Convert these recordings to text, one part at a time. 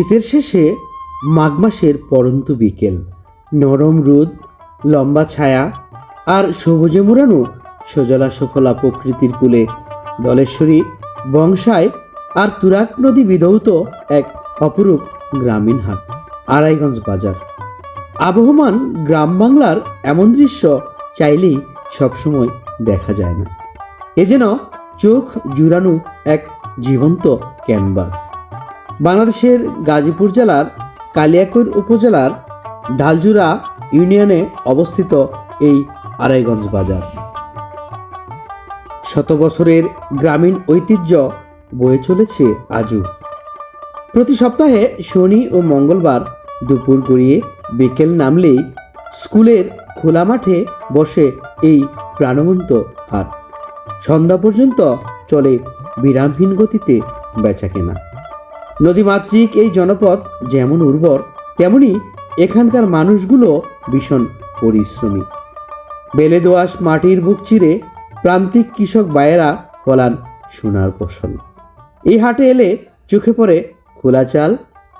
শীতের শেষে মাঘ মাসের পরন্ত বিকেল। নরম রোদ, লম্বা ছায়া আর সবুজে মোড়ানো সজলা সফলা প্রকৃতির কুলে দলেশ্বরী বংশায় আর তুরাক নদী বিধৌত এক অপরূপ গ্রামীণ হাট, আড়াইগঞ্জ বাজার। আবহমান গ্রাম বাংলার এমন দৃশ্য চাইলেই সবসময় দেখা যায় না। এ যেন চোখ জুড়ানো এক জীবন্ত ক্যানভাস। বাংলাদেশের গাজীপুর জেলার কালিয়াকৈর উপজেলার ঢালজুরা ইউনিয়নে অবস্থিত এই আড়াইগঞ্জ বাজার। শত বছরের গ্রামীণ ঐতিহ্য বয়ে চলেছে আজও। প্রতি সপ্তাহে শনি ও মঙ্গলবার দুপুর গড়িয়ে বিকেল নামলেই স্কুলের খোলা মাঠে বসে এই প্রাণবন্ত হাট। সন্ধ্যা পর্যন্ত চলে বিরামহীন গতিতে বেচা কেনা নদীমাতৃক এই জনপদ যেমন উর্বর, তেমনি এখানকার মানুষগুলো ভীষণ পরিশ্রমী। বেলে দোআঁশ মাটির বুক চিরে প্রান্তিক কৃষক বায়েরা ফলান সোনার ফসল। এই হাটে এলে চোখে পড়ে খোলা চাল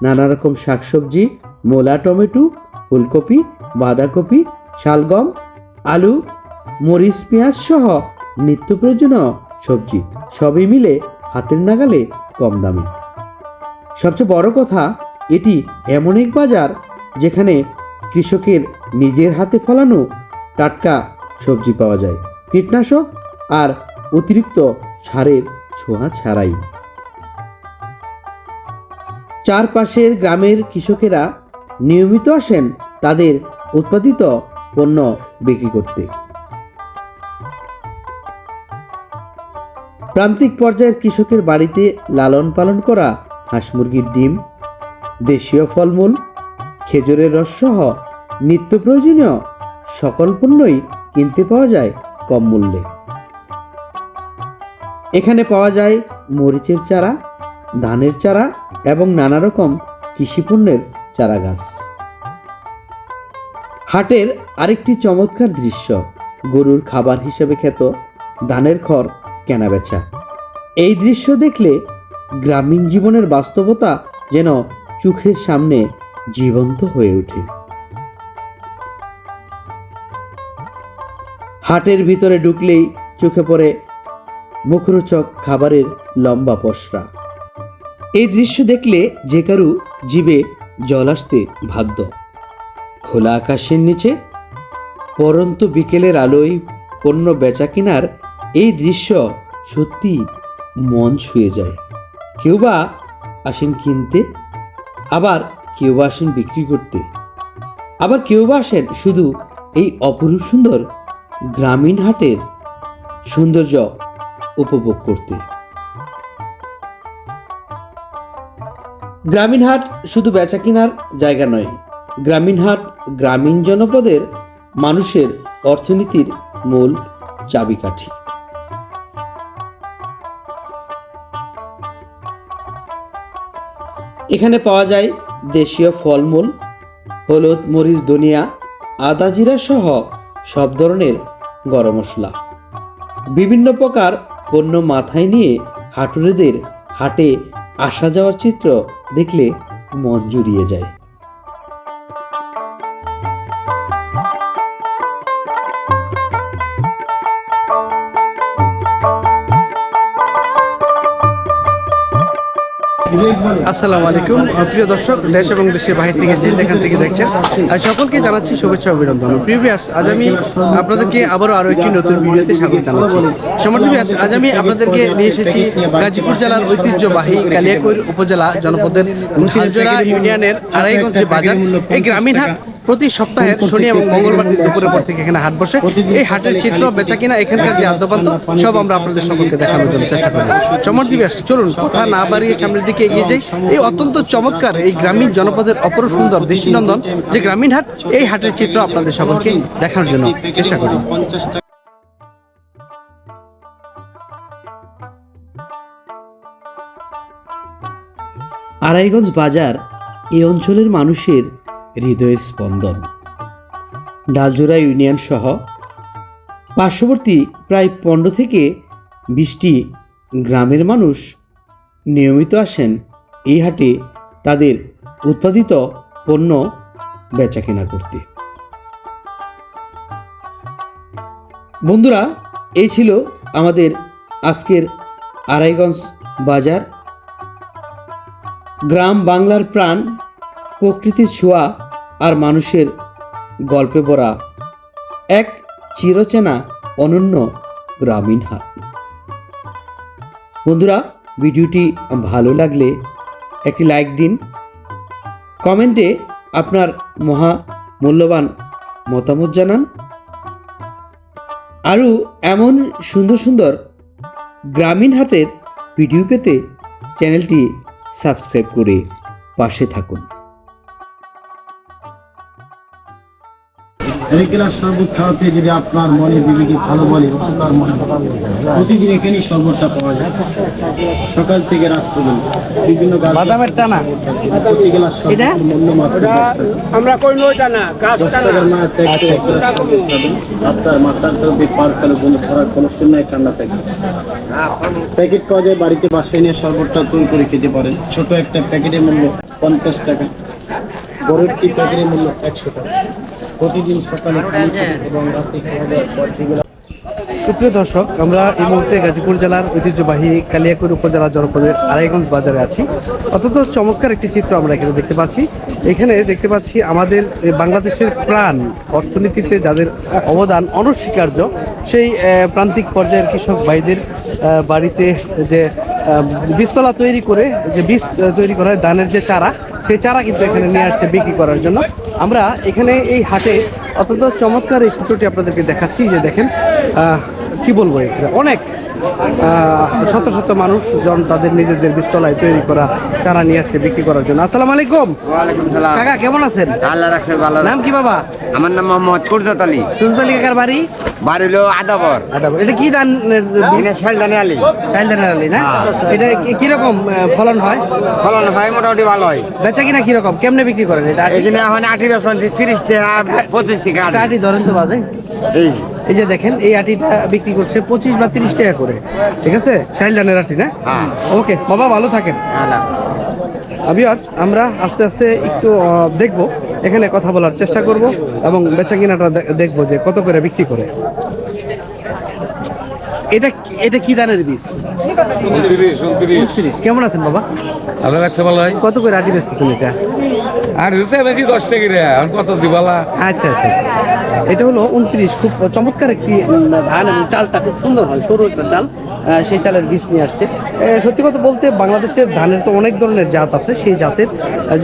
নানা রকম শাকসবজি, মোলা টমেটো, ফুলকপি, বাঁধাকপি, শালগম, আলু, মরিচ, পেঁয়াজ সহ নিত্য প্রয়োজনীয় সবজি সবই মিলে হাতের নাগালে কম দামে। সবচেয়ে বড় কথা, এটি এমন এক বাজার যেখানে কৃষকের নিজের হাতে ফলানো টাটকা সবজি পাওয়া যায়। কীটনাশক আর অতিরিক্ত সারের ছোঁয়া ছাড়াই। চারপাশের গ্রামের কৃষকেরা নিয়মিত আসেন তাদের উৎপাদিত পণ্য বিক্রি করতে। প্রান্তিক পর্যায়ের কৃষকের বাড়িতে লালন পালন করা হাঁস মুরগির ডিম, দেশীয় ফলমূল, খেজুরের রস সহ নিত্য প্রয়োজনীয় সকল পণ্যই কিনতে পাওয়া যায় কম মূল্যে। এখানে পাওয়া যায় মরিচের চারা, ধানের চারা এবং নানা রকম কৃষি পণ্যের চারা গাছ। হাটের আরেকটি চমৎকার দৃশ্য, গরুর খাবার হিসেবে খ্যাত ধানের খড় কেনাবেচা। এই দৃশ্য দেখলে গ্রামীণ জীবনের বাস্তবতা যেন চোখের সামনে জীবন্ত হয়ে ওঠে। হাটের ভিতরে ঢুকলেই চোখে পড়ে মুখরোচক খাবারের লম্বা পসরা। এই দৃশ্য দেখলে যে কারু জীবে জল আসতে বাধ্য। খোলা আকাশের নিচে, পরন্ত বিকেলের আলোয় পণ্য বেচা কেনার এই দৃশ্য সত্যি মন ছুঁয়ে যায়। কেউ বা আসেন কিনতে, আবার কেউ বা আসেন বিক্রি করতে। আবার কেউ বা আসেন শুধু এই অপরূপ সুন্দর গ্রামীণ হাটের সৌন্দর্য উপভোগ করতে। গ্রামীণ হাট শুধু বেচা কেনার জায়গা নয়, গ্রামীণ হাট গ্রামীণ জনপদের মানুষের অর্থনীতির মূল চাবিকাঠি। এখানে পাওয়া যায় দেশীয় ফলমূল, হলুদ মরিচ ধনিয়া আদা জিরা সহ সব ধরনের গরম মশলা। বিভিন্ন প্রকার পণ্য মাথায় নিয়ে হাটুরেদের হাটে আসা যাওয়ার চিত্র দেখলে মন জুড়িয়ে যায়। আসসালামু আলাইকুম। প্রিয় দর্শক, দেশ এবং দেশের বাহির থেকে যে যেখান থেকে দেখছেন সকলকে জানাচ্ছি শুভেচ্ছা অভিনন্দন। প্রিয় প্রিভিয়ার্স আজ আমি আপনাদেরকে আবারও আরও একটি নতুন ভিডিওতে স্বাগত জানাচ্ছি। সমর্থ ভিউয়ার্স আজ আমি আপনাদেরকে নিয়ে এসেছি গাজীপুর জেলার ঐতিহ্যবাহী কালিয়াকৈর উপজেলা জনপদের ইউনিয়নের আড়াইগঞ্জ বাজার, এই গ্রামীণ হাট প্রতি সপ্তাহে শনি এবং মঙ্গলবার দিন দুপুরের পর থেকে এখানে হাট বসে। এই হাটের চিত্র বেচা কিনা এখানকার যে আদ্যপান্ত সব আমরা আপনাদের সকলকে দেখানোর জন্য চেষ্টা করি চমর দিবে আসছে। চলুন কথা না বাড়িয়ে সামনের দিকে এগিয়ে যাই। এই অত্যন্ত চমৎকার এই গ্রামীণ জনপদের অপর সুন্দর দৃষ্টিনন্দন যে গ্রামীণ হাট এই হাটের চিত্র আপনাদের সকলকে দেখানোর জন্য চেষ্টা করি আড়াইগঞ্জ বাজার এই অঞ্চলের মানুষের হৃদয়ের স্পন্দন। ডালজোড়া ইউনিয়ন সহ পার্শ্ববর্তী প্রায় পনেরো থেকে বিশটি গ্রামের মানুষ নিয়মিত আসেন এই হাটে তাদের উৎপাদিত পণ্য বেচাকেনা করতে। বন্ধুরা, এই ছিল আমাদের আজকের আড়াইগঞ্জ বাজার। গ্রাম বাংলার প্রাণ প্রকৃতির ছোঁয়া আর মানুষের গল্পে ভরা এক চিরচেনা অনন্য গ্রামীণ হাট বন্ধুরা, ভিডিওটি ভালো লাগলে একটি লাইক দিন। কমেন্টে আপনার মহা মূল্যবান মতামত জানান। আরও এমন সুন্দর সুন্দর গ্রামীণ হাটের ভিডিও পেতে চ্যানেলটি সাবস্ক্রাইব করে পাশে থাকুন। এই গ্লাস শরবত খাওয়াতে যদি আপনার মনে বিবেকে ভালো বলে উপকার মনে প্রতিদিন এখানেই শরবতটা পাওয়া যায়। সকাল থেকে রাত পর্যন্ত বিভিন্ন বাদামের টানা। প্রতি গ্লাস মূল্য মাত্র আমরা না এক। আপনার মাথার পার কালো বন্ধু করার কোনো ঠান্ডা থাকে। প্যাকেট পাওয়া যায় বাড়িতে বাসায় নিয়ে শরবতটা তৈরি করে খেতে পারেন। ছোট একটা প্যাকেটের মূল্য পঞ্চাশ টাকা বড় একটি প্যাকেটের মূল্য একশো টাকা। প্রতিদিন সকালে এবং রাতে খাওয়া দাওয়ার সুপ্রিয় দর্শক আমরা এই মুহূর্তে গাজীপুর জেলার ঐতিহ্যবাহী কালিয়াকুর উপজেলা জনপদের আড়াইগঞ্জ বাজারে আছি। অত্যন্ত চমৎকার একটি চিত্র আমরা এখানে দেখতে পাচ্ছি। এখানে দেখতে পাচ্ছি আমাদের এই বাংলাদেশের প্রাণ অর্থনীতিতে যাদের অবদান অনস্বীকার্য সেই প্রান্তিক পর্যায়ের কৃষক ভাইদের বাড়িতে যে বীজতলা তৈরি করে, যে বীজ তৈরি করা হয় ধানের যে চারা, সেই চারা কিন্তু এখানে নিয়ে আসছে বিক্রি করার জন্য। আমরা এখানে এই হাটে অত্যন্ত চমৎকার এই চিত্রটি আপনাদেরকে দেখাচ্ছি যে দেখেন। কি বলব অনেক শত শত মানুষ জন তাদের নিজেদের বিস্তলায় তৈরি করা চারা নিয়ে আসছে বিক্রি করার জন্য। আসসালামু আলাইকুম। কাকা কেমন আছেন? আল্লাহ রাখছে ভালো নাম কি বাবা? আমার নাম মোহাম্মদ কুরজত আলী। সুজত আলী কাকার বাড়ি? বাড়ি হলো আদাবর। আচ্ছা, এটা কি ধান এনে শেলদানি আলী। চাইল্ডেন আলী না? এটা কি- কীরকম ফলন হয়? ফলন হয় মোটামুটি ভালো হয়। বেচা কিনা কীরকম? কেমনে বিক্রি করেন এটা? আটি? এখানে এখন আঠেরো চল্লিশ তিরিশ টাকা পঁচিশ টাকা একটা আটি ধরেন তো বাজে। এই। এই যে দেখেন এই আটিটা বিক্রি করছে পঁচিশ বা তিরিশ টাকা করে। ঠিক আছে? শাইলদানের আটি না? হ্যাঁ। ওকে বাবা ভালো থাকেন। আল্লাহ আমরা আস্তে আস্তে একটু দেখব। এখানে কথা বলার চেষ্টা করব এবং বেচা কিনাটা দেখব যে কত করে বিক্রি করে। এটা এটা কি দানের বীজ। কেমন আছেন বাবা? ভালো কত করে আটি বেচতেছেন এটা? আর হচ্ছে নাকি দশ টাকা রে, আর কত দিবালা আচ্ছা আচ্ছা আচ্ছা। এটা হলো উনত্রিশ, খুব চমৎকার একটি ধান এবং চালটা খুব সুন্দর হয়, সরু একটা চাল সেই চালের বীজ নিয়ে আসছে। সত্যি কথা বলতে বাংলাদেশের ধানের তো অনেক ধরনের জাত আছে, সেই জাতের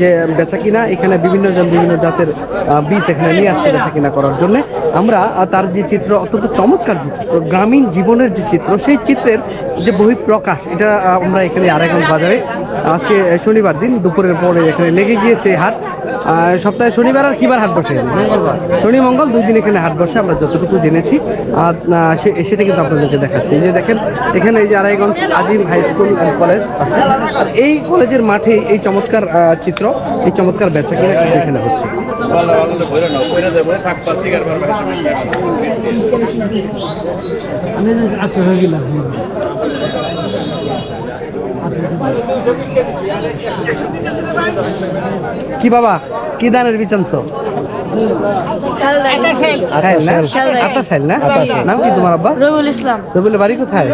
যে বেচা কিনা, এখানে বিভিন্ন জন বিভিন্ন জাতের বীজ এখানে নিয়ে আসছে বেচা কিনা করার জন্য। আমরা তার যে চিত্র, অত্যন্ত চমৎকার যে চিত্র, গ্রামীণ জীবনের যে চিত্র, সেই চিত্রের যে বহিঃপ্রকাশ, এটা আমরা এখানে আড়াইগঞ্জ বাজারে, আজকে শনিবার দিন, দুপুরের পরে এখানে লেগে গিয়েছে হাট। সপ্তাহে শনিবার আর কিবার হাট বসে? শনি, মঙ্গল দুই দিন এখানে হাট বসে, আমরা যতটুকু জেনেছি। আর সেটা কিন্তু আপনাদেরকে দেখাচ্ছি। যে দেখেন, এখানে এই যে Araiganj Azim high school and college আছে। আর এই কলেজের মাঠে এই চমৎকার চিত্র, এই চমৎকার বেচা কিনা এখানে হচ্ছে। কি বাবা? কি দানের না? নাম কি তোমার আব্বা? রবিউল ইসলাম। রবিলের বাড়ি কোথায়?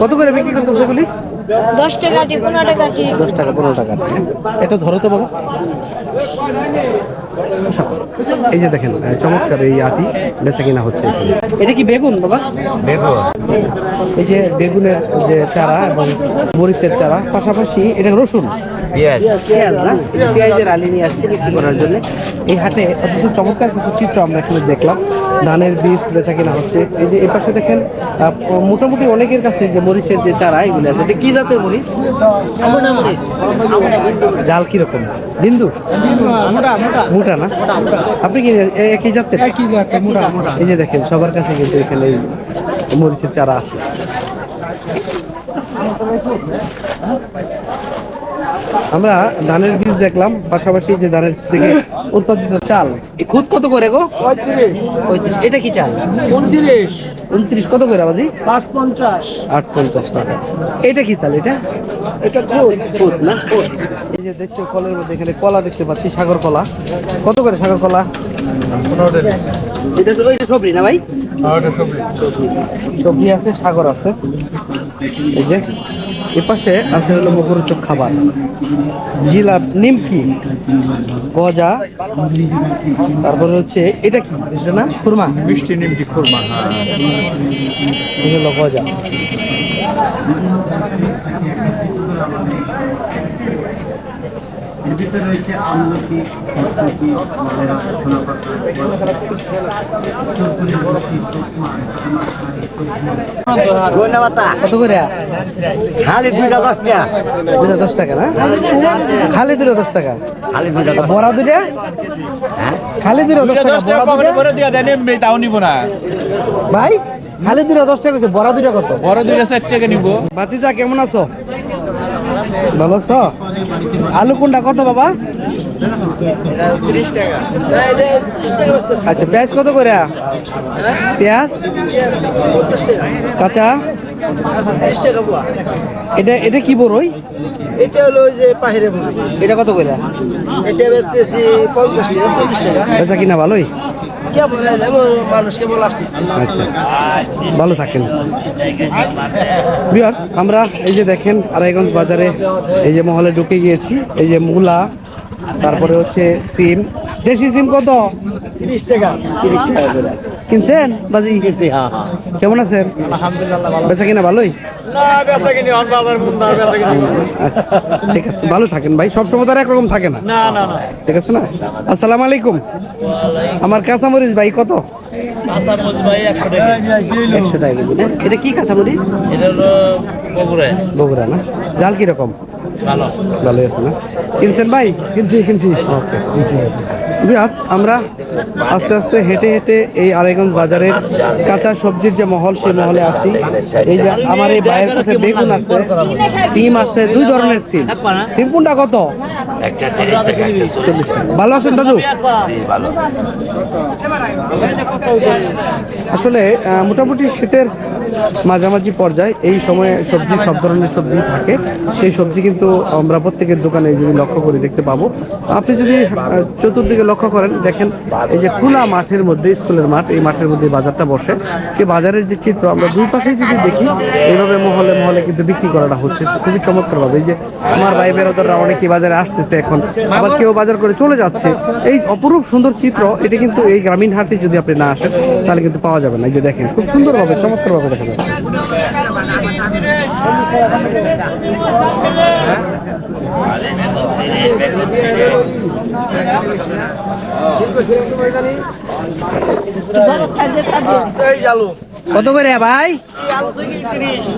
কত করে বিক্রি করতেছে এগুলি? দশ পনেরো টাকাটি দশ টাকা পনেরো টাকা এটা ধরো তো বাবা। এই যে দেখেন চমৎকার এই আটি বেচা কিনা হচ্ছে এটা কি বেগুন বাবা? দেখো এই যে বেগুনের যে চারা এবং মরিচের চারা পাশাপাশি এটা রসুন। ইয়েস পেঁয়াজ না? পেঁয়াজের আলি নিয়ে আসছে বিক্রি করার জন্য। এই হাটে অত্যন্ত চমৎকার কিছু চিত্র আমরা এখানে দেখলাম। ধানের বীজ বেচা কেনা হচ্ছে। এই যে এই পাশে দেখেন মোটামুটি অনেকের কাছে যে মরিচের যে চারা এগুলো আছে। এটা কি জাতের মরিচ? মরিচ। জাল কীরকম? বিন্দু? মোটা। না? আপনি কি একই জাতের? একই জাতের মোটা মোটা। এই যে দেখেন সবার কাছে কিন্তু এখানে মরিচের চারা আছে। আমরা ধানের বীজ দেখলাম পাশাপাশি যে ধানের থেকে উৎপাদিত চাল। এ খুদ কত করে গো? পঁয়ত্রিশ। এটা কি চাল? উনত্রিশ। উনত্রিশ কত করে বাজি পাঁচ পঞ্চাশ আট পঞ্চাশ টাকা। এটা কি চাল এটা? এটা খুদ। না? এই যে দেখছ কলের মধ্যে এখানে কলা দেখতে পাচ্ছি সাগর কলা। কত করে সাগর কলা? এটা তো ওইটা সবরি না ভাই? সবজি আছে সাগর আছে। এই যে এ পাশে আছে হলো মুখরোচক খাবার। জিলাপ নিমকি গজা তারপরে হচ্ছে এটা কি? এটা না? খুরমা? মিষ্টি নিমকি খুরমা হ্যাঁ এই হলো গজা কত করে? খালি দুইটা দশ টাকা। দুটা দশ টাকা না? খালি দুটা দশ টাকা? খালি দুইটা বড়া দুটা খালি দুটা দশ টাকা বড়া তাও নিব না। ভাই খালি দুটা দশ টাকা কইছে বড়া দুটা কত? বড় দুইটা ষাট টাকা নিব। বাতিজা কেমন আছো? ভালো আছো? আলু কোনটা? কত বাবা? আচ্ছা পেঁয়াজ কত করে? পেঁয়াজ? কাঁচা? এটা এটা কি বড়ই এটা হলো যে পাহিরে এটা কত করে? এটা বেচতেছি পঞ্চাশ টাকা চল্লিশ টাকা। বেচা কিনা ভালোই? কেমন মানুষ কেবল আসতেছে। আচ্ছা। ভালো থাকেন। বিয়ার্স আমরা এই যে দেখেন আড়াইগঞ্জ বাজারে এই যে মহলে ঢুকে গিয়েছি এই যে মূলা তারপরে হচ্ছে সিম। দেশি সিম কত? তিরিশ টাকা। তিরিশ টাকা করে। কিনছেন? বাজি কিনছি কেমন আছেন? বেচা কিনা ভালোই? আচ্ছা ঠিক আছে ভালো থাকেন ভাই। সব সময় তো একরকম থাকে না। না না না। ঠিক আছে না? আসসালামু আলাইকুম। আমার কাঁচামরিচ ভাই কত? এটা কি কাঁচামরিচ? বগুড়া না? জাল কীরকম? ভালো ভালোই আছে না? কিনছেন ভাই? কিনছি কিনছি। ওকে। কিনছি বিয়াস আমরা আস্তে আস্তে হেঁটে হেঁটে এই আড়াইগঞ্জ বাজারের কাঁচা সবজির যে মহল সেই মহলে আসি। এই যে আমার এই ভাইয়ের কাছে বেগুন আছে সিম আছে দুই ধরনের সিম। সিম কোনটা কত। ভালো আছেন দাদু? আসলে মোটামুটি শীতের মাঝামাঝি পর্যায়ে এই সময়ে সবজি, সব ধরনের সবজি থাকে। সেই সবজি কিন্তু আমরা প্রত্যেকের দোকানে যদি লক্ষ্য করে, দেখতে পাবো। আপনি যদি চতুর্দিকে লক্ষ্য করেন, দেখেন এই যে খোলা মাঠের মধ্যে, স্কুলের মাঠ, এই মাঠের মধ্যে বাজারটা বসে। সেই বাজারের যে চিত্র আমরা দুই পাশেই যদি দেখি, এইভাবে মহলে মহলে কিন্তু বিক্রি করাটা হচ্ছে। খুবই চমৎকার ভাবে এই যে আমার ভাই বেরোদররা অনেকেই বাজারে আসতেছে এখন। আবার কেউ বাজার করে চলে যাচ্ছে। এই অপরূপ সুন্দর চিত্র, এটা কিন্তু এই গ্রামীণ হাটে যদি আপনি না আসেন, তাহলে কিন্তু পাওয়া যাবে না। এই যে দেখেন, খুব সুন্দরভাবে, চমৎকারভাবে দেখা কত করে ভাই?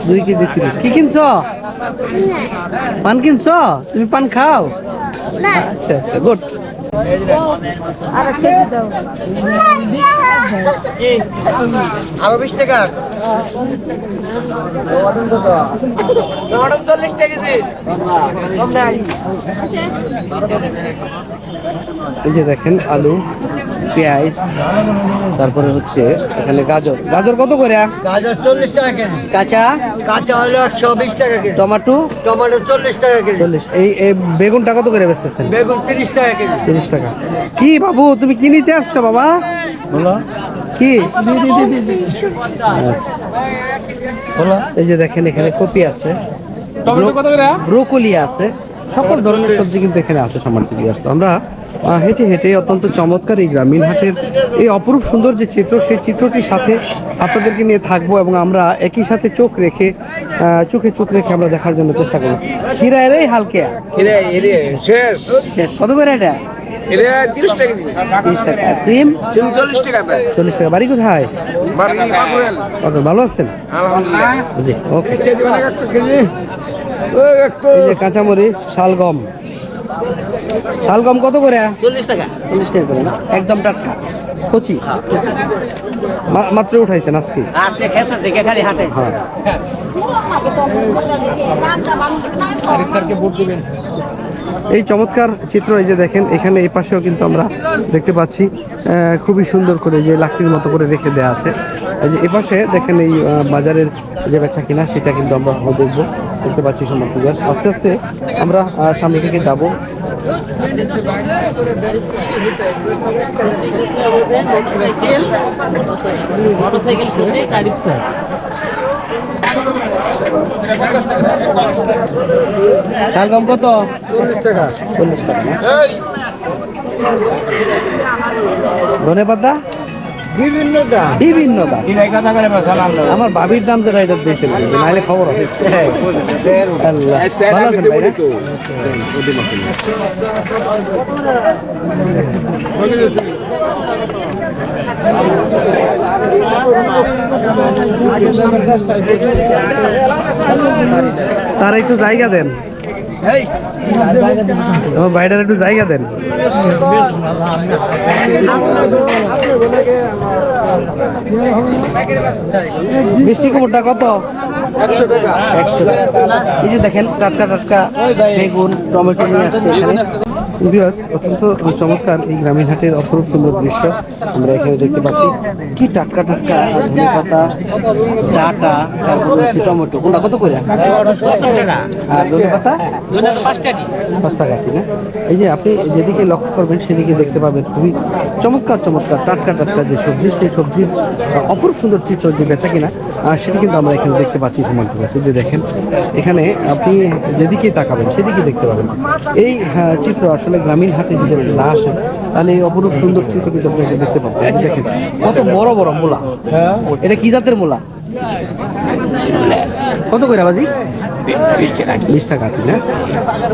দুই কেজি তিরিশ। কি কিনছো? পান কিনছো? তুমি পান খাও? আচ্ছা আচ্ছা গুড। আরও বিশ টাকা? চল্লিশ টাকা এই যে দেখেন আলু। পেঁয়াজ তারপরে হচ্ছে এখানে গাজর। গাজর কত করে? গাজর চল্লিশ টাকা কেজি। কাঁচা? কাঁচা হলো একশো বিশ টাকা কেজি। টমেটো? টমেটো চল্লিশ টাকা কেজি। চল্লিশ। এই বেগুনটা কত করে বেচতেছেন? বেগুন তিরিশ টাকা কেজি। তিরিশ টাকা। কি বাবু তুমি কি নিতে আসছো বাবা? বলো। কি? আচ্ছা। এই যে দেখেন এখানে কপি আছে। ব্রোকলি আছে। সকল ধরনের সবজি কিন্তু এখানে আছে সম্মানিত আমরা হেঁটে হেঁটে অত্যন্ত চমৎকার এই গ্রামীণ হাটের এই অপরূপ সুন্দর যে চিত্র সেই চিত্রটির সাথে আপনাদেরকে নিয়ে থাকব এবং আমরা একই সাথে চোখ রেখে চোখে চোখ রেখে আমরা দেখার জন্য চেষ্টা করব। খিরা এরাই হালকে শেষ। কত করে এটা? টাকা দিন টাকা। সিম? টাকা দেয় টাকা। বাড়ি কোথায়? বাড়ি বাকুড়েল ওকে ভালো আছেন? আলহামদুলিল্লাহ। জি ওকে। কেজি মানে একটা কেজি। ওই একটু। কাঁচামরিচ শালগম। শালগম কত করে? চল্লিশ টাকা। চল্লিশ টাকা করে না? একদম টাটকা। কচি? মা- মাত্র উঠাইছেন আজকে? আজকে ক্ষেত্র থেকে খালি হাটে। হ্যাঁ। এই চমৎকার চিত্র এই যে দেখেন এখানে এই পাশেও কিন্তু আমরা দেখতে পাচ্ছি খুবই সুন্দর করে যে লাকড়ির মতো করে রেখে দেওয়া আছে এই যে এপাশে দেখেন এই বাজারের যে বেচা কিনা সেটা কিন্তু আমরা দেখব দেখতে পাচ্ছি সমর্থ আস্তে আস্তে আমরা সামনে থেকে যাব শালগম কত? চল্লিশ টাকা। চল্লিশ টাকা। ধনে পাতা? বিভিন্ন দাম। বিভিন্ন দাম। আমার বাবির দাম যেটা এটা দিয়েছিল নাহলে খবর আছে ভালো আছেন ভাই না? তার একটু জায়গা দেন। আমার ভাইটার একটু জায়গা দেন। মিষ্টি কুমড়টা কত? একশো টাকা এই যে দেখেন, টাটকা টাটকা বেগুন, টমেটো নিয়ে আসছে এখানে। ভিউয়ার্স অত্যন্ত চমৎকার এই গ্রামীণ হাটের অপরূপ সুন্দর দৃশ্য আমরা এখানে দেখতে পাচ্ছি। কি টাটকা টাটকা ধনে পাতা ডাটা তারপর টমেটো। কোনটা কত করে? আর ধনে পাতা? পাঁচ টাকা কি না এই যে আপনি যেদিকে লক্ষ্য করবেন সেদিকে দেখতে পাবেন খুবই চমৎকার চমৎকার টাটকা টাটকা যে সবজি সেই সবজির অপরূপ সুন্দর চিত্র যে বেচা কিনা সেটা কিন্তু আমরা এখানে দেখতে পাচ্ছি সীমান্ত কাছে যে দেখেন এখানে আপনি যেদিকে তাকাবেন সেদিকে দেখতে পাবেন। এই হ্যাঁ, চিত্র আসলে গ্রামীণ হাটে যদি আপনি না আসেন তাহলে এই অপরূপ সুন্দর চিত্র কিন্তু আপনি দেখতে পাবেন। দেখেন কত বড় বড় মূলা। এটা কি জাতের মূলা? কত করে বাজি? বিশ টাকা আটি না?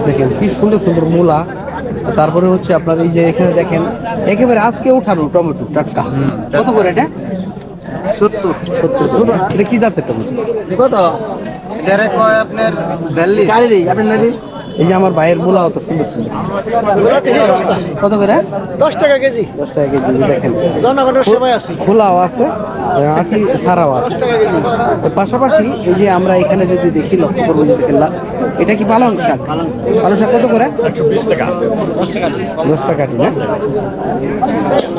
দেখেন কি সুন্দর সুন্দর মূলা। তারপরে হচ্ছে আপনার এই যে এখানে দেখেন একেবারে আজকে উঠানো টমেটো টাটকা। কত করে এটা? সত্তর। সত্তর এটা কি জাতের টমেটো? কত আপনার বিয়াল্লিশ। আপনার এই যে আমার ভাইয়ের মূলা অত সুন্দর সুন্দর। কত করে? দশ টাকা কেজি। দশ টাকা কেজি দেখেন। জনগণের সেবায় আছি। খোলাও আছে আটি ছাড়াও আছে। পাশাপাশি এই যে আমরা এখানে যদি দেখি লক্ষ্য করব যে দেখেন এটা কি পালং শাক? পালং শাক কত করে? দশ টাকা আটি না?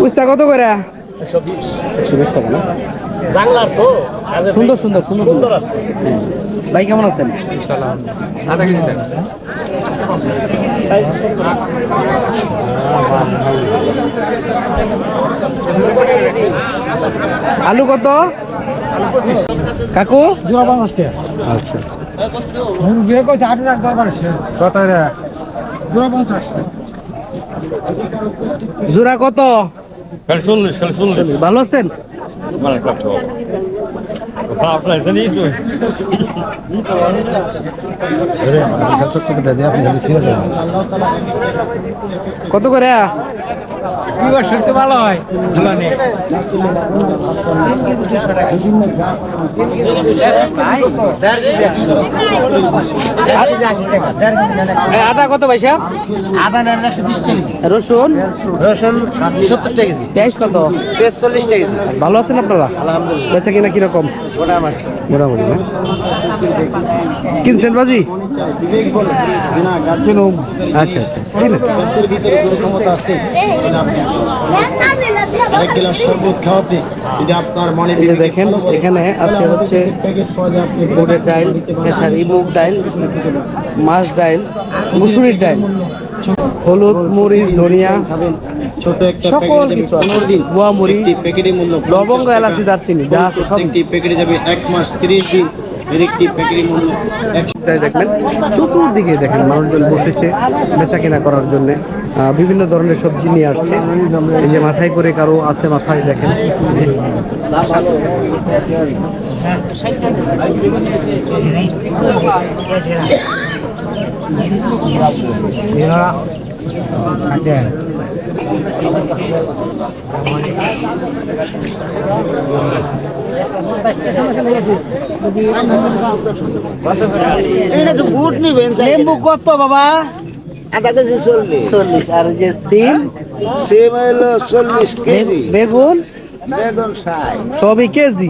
উস্তা কত করে? একশো বিশ টাকা না? জানলার তো সুন্দর সুন্দর সুন্দর সুন্দর আছে। ভাই কেমন আছেন? আধা কেজি দেন আলু কত? কাকু? আচ্ছা আচ্ছা। জোড়া কত খালি চল্লিশ খালি চল্লিশ ভালো আছেন? আপনার জানি তো কত করে? সত্যি ভালো হয়। আদা কত পয়সা আদা নেন একশো বিশ টাকা রসুন? রসুন সত্তর টাকা কেজি। পেঁয়াজ কত? পেঁয়াজ চল্লিশ টাকা কেজি। ভালো আছেন আপনারা? আলহামদুলিল্লাহ। বেচা কিনা কীরকম? মোটামুটি মোটামুটি না? কিনছেন বাজি? আচ্ছা আচ্ছা আচ্ছা। দেখেন এখানে আছে হচ্ছে বুটের ডাল খেসারি মুগ ডাল মাছ ডাইল মুসুরির ডাইল। হলুদ মরিচ ধনিয়া ছোট একটা সকল কিছু। পনেরো দিন গুয়া একটি প্যাকেটের মূল্য লবঙ্গ এলাচি দারচিনি যা আছে সব। প্রত্যেকটি প্যাকেটে যাবে এক মাস তিরিশ দিন। এর একটি প্যাকেটের মূল্য দেখবেন চতুর্দিকে দেখেন মানুষজন বসেছে বেচা কেনা করার জন্য। বিভিন্ন ধরনের সবজি নিয়ে আসছে। এই যে মাথায় করে কারও আছে মাথায় দেখেন। তো বুট নিবেন লেম্বু কত বাবা? আধা কেজি চল্লিশ। চল্লিশ। আর যে সিম? সেম হলো চল্লিশ কেজি। বেগুন? বেগুন ষাট। সবই কেজি?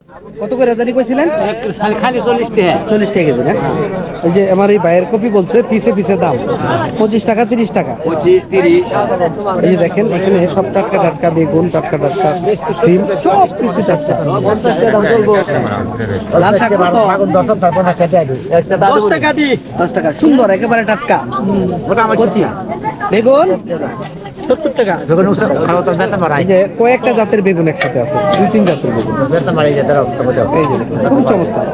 কত করে জানি কইছিলেন? খালি চল্লিশ টাকা। চল্লিশ টাকা কেজি না? এই যে আমার এই বাইরের কপি বলছে পিসে পিসে দাম। পঁচিশ টাকা তিরিশ টাকা। পঁচিশ তিরিশ। এই যে দেখেন এখানে সব টাটকা টাটকা বেগুন টাটকা টাটকা সিম সব কিছু টাটকা। লাল শাক কত? দশ টাকা দি দশ টাকা সুন্দর একেবারে টাটকা। বেগুন? সত্তর টাকা। এই যে কয়েকটা জাতের বেগুন একসাথে আছে দুই তিন জাতের বেগুন। এই যে দেখুন, খুব চমৎকার।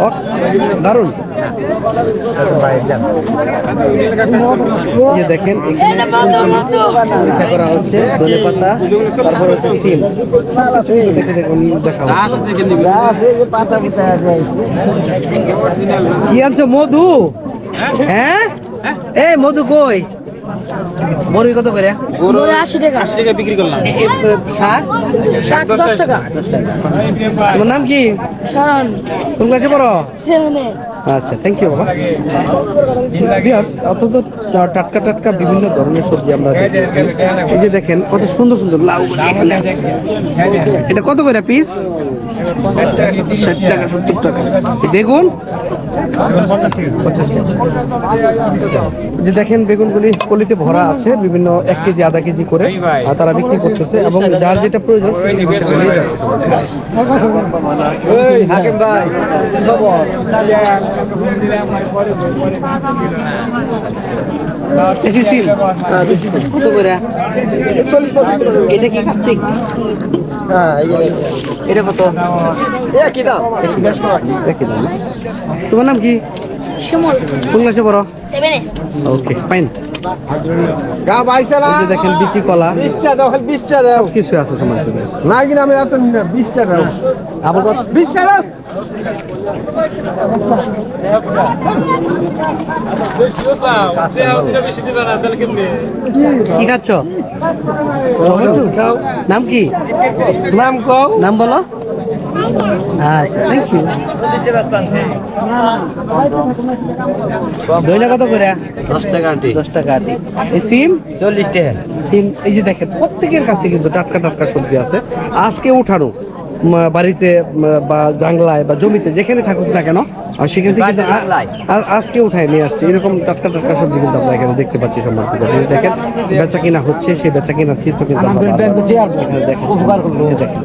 দারুণ। এই দেখেন পরীক্ষা করা হচ্ছে ধনে পাতা তারপর হচ্ছে সিম। সবকিছু দেখে দেখুন দেখা কি আনছো মধু? হ্যাঁ? এই মধু কই? বড়ি কত করে? গরু আশি টাকা। আশি টাকা বিক্রি করলাম। শাক শাক দশ টাকা। তোমার নাম কি? শরণ। কোন ক্লাসে পড়ো? সেভেনে। আচ্ছা থ্যাংক ইউ বাবা। ভিউয়ার্স অত্যন্ত টাটকা টাটকা বিভিন্ন ধরনের সবজি আমরা দেখি। এই যে দেখেন কত সুন্দর সুন্দর লাউ এটা কত করে পিস ষাট টাকা, সত্তর টাকা। বেগুন? যে দেখেন বেগুনগুলি কলিতে ভরা আছে, বিভিন্ন এক কেজি, আধা কেজি করে তারা বিক্রি করতেছে, এবং যার যেটা প্রয়োজন সেটা দেশি সিম কত করে? চল্লিশ এটা কি কার্তিক? হ্যাঁ এটা কত? এ কি দাম। দাম তোমার নাম কি? কোন ক্লাসে পড়ো? সেভেনে ওকে ফাইন। গা বাইসালা। দেখেন বিচি কলা। দাও দাও। কিছু। আছে সময় তো না কিনা আমি এত নিই না দাও। আবার কত বিশটা দাও কি খাচ্ছ? নাম কি? নাম কও। নাম বলো। আচ্ছা থ্যাংক ইউ দইটা কত করে? দশ টাকা দশ আটি। এই সিম? চল্লিশ টাকা। সিম এই যে দেখেন প্রত্যেকের কাছে কিন্তু টাটকা টাটকা সবজি আছে। আজকে উঠানো। বাড়িতে বা জাংলায় বা জমিতে যেখানে থাকুক না কেন আর সেখান থেকে কিন্তু আজকে উঠায় নিয়ে আসছে। এরকম টাটকা টাটকা সবজি কিন্তু আমরা এখানে দেখতে পাচ্ছি সম্মানিত। দেখেন বেচা কিনা হচ্ছে সেই বেচা কিনার চিত্র কিন্তু আমরা এখানে দেখাচ্ছি। দেখেন।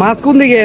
মাছ কোন দিকে?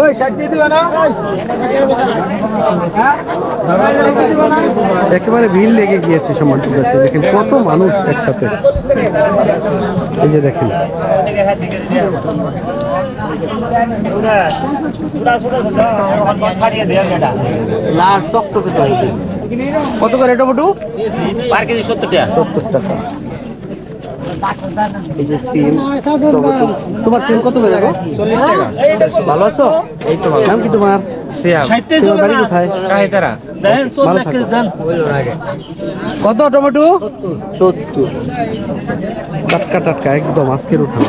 ওই ষাট দিয়ে দিবা না? একেবারে ভিড় লেগে গিয়েছে সম্মানিত দর্শক। দেখেন কত মানুষ একসাথে। এই যে দেখেন। লাল টকটকে তো কত করে টমেটো পার কেজি সত্তর টাকা। সত্তর টাকা। এই যে সিম তোমার সিম কত করে গো? চল্লিশ টাকা। ভালো আছো? এই তো নাম কি তোমার? বাড়ি কোথায়? ভালো থাকো। কত টমেটো? সত্তর। টাটকা টাটকা একদম আজকের উঠানো।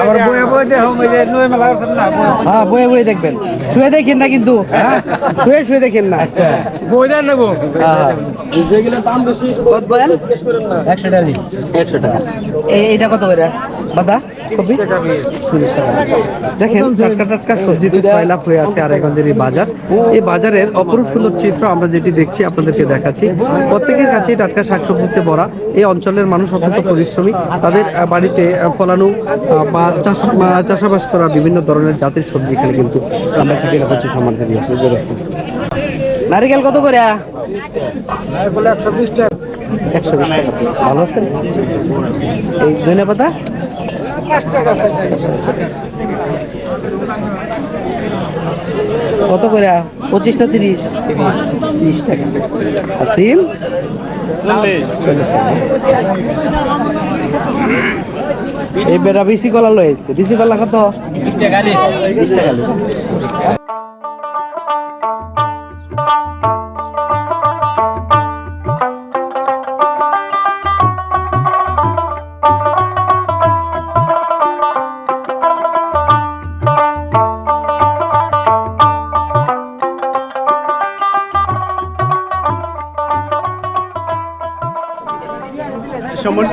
আবার বয়ে বয়ে দে হোম এই যে নয় না হ্যাঁ বয়ে বয়ে দেখবেন। শুয়ে দেখেন না কিন্তু হ্যাঁ? শুয়ে শুয়ে দেখেন না। আচ্ছা। বই দেন নেব হ্যাঁ দাম বেশি কত বলেন একশো টাকা। একশো টাকা। এইটা কত করে? বাদা? পিস তিরিশ টাকা দেখেন টাটকা টাটকা সবজিতে ছয় লাভ হয়ে আছে আড়াইগঞ্জের এই বাজার। এই বাজারের অপরূপ সুন্দর চিত্র আমরা যেটি দেখছি আপনাদেরকে দেখাচ্ছি। প্রত্যেকের কাছে টাটকা শাকসবজিতে ভরা। এই অঞ্চলের মানুষ অত্যন্ত পরিশ্রমী। তাদের বাড়িতে ফলানো বা চাষ চাষাবাস করা বিভিন্ন ধরনের জাতের সবজি এখানে কিন্তু আমরা সেখানে হচ্ছে সমাধান হচ্ছে নারিকেল কত করে? একশো বিশ টাকা। একশো বিশ টাকা ভালো আছেন? এই ধনে পাতা? কত করে? পঁচিশটা তিরিশ? তিরিশ। টাকা। আর সিম? এই বেটা বিসি কলা লয়েছে বিসি কলা কত? বিশ টাকা। বিশ টাকা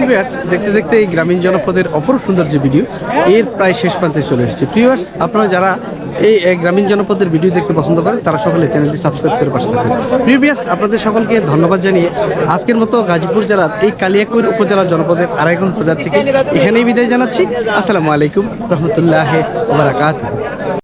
ভিউয়ার্স দেখতে দেখতে এই গ্রামীণ জনপদের অপর সুন্দর যে ভিডিও এর প্রায় শেষ প্রান্তে চলে এসেছে। ভিউয়ার্স আপনারা যারা এই গ্রামীণ জনপদের ভিডিও দেখতে পছন্দ করেন, তারা সকলে চ্যানেলটি সাবস্ক্রাইব করে পাশে থাকবেন। ভিউয়ার্স আপনাদের সকলকে ধন্যবাদ জানিয়ে আজকের মতো গাজীপুর জেলার এই কালিয়াকুর উপজেলা জনপদের আড়াইগঞ্জ বাজার থেকে এখানেই বিদায় জানাচ্ছি। আসসালামু আলাইকুম, রহমতুল্লাহ বারাকাতুহু।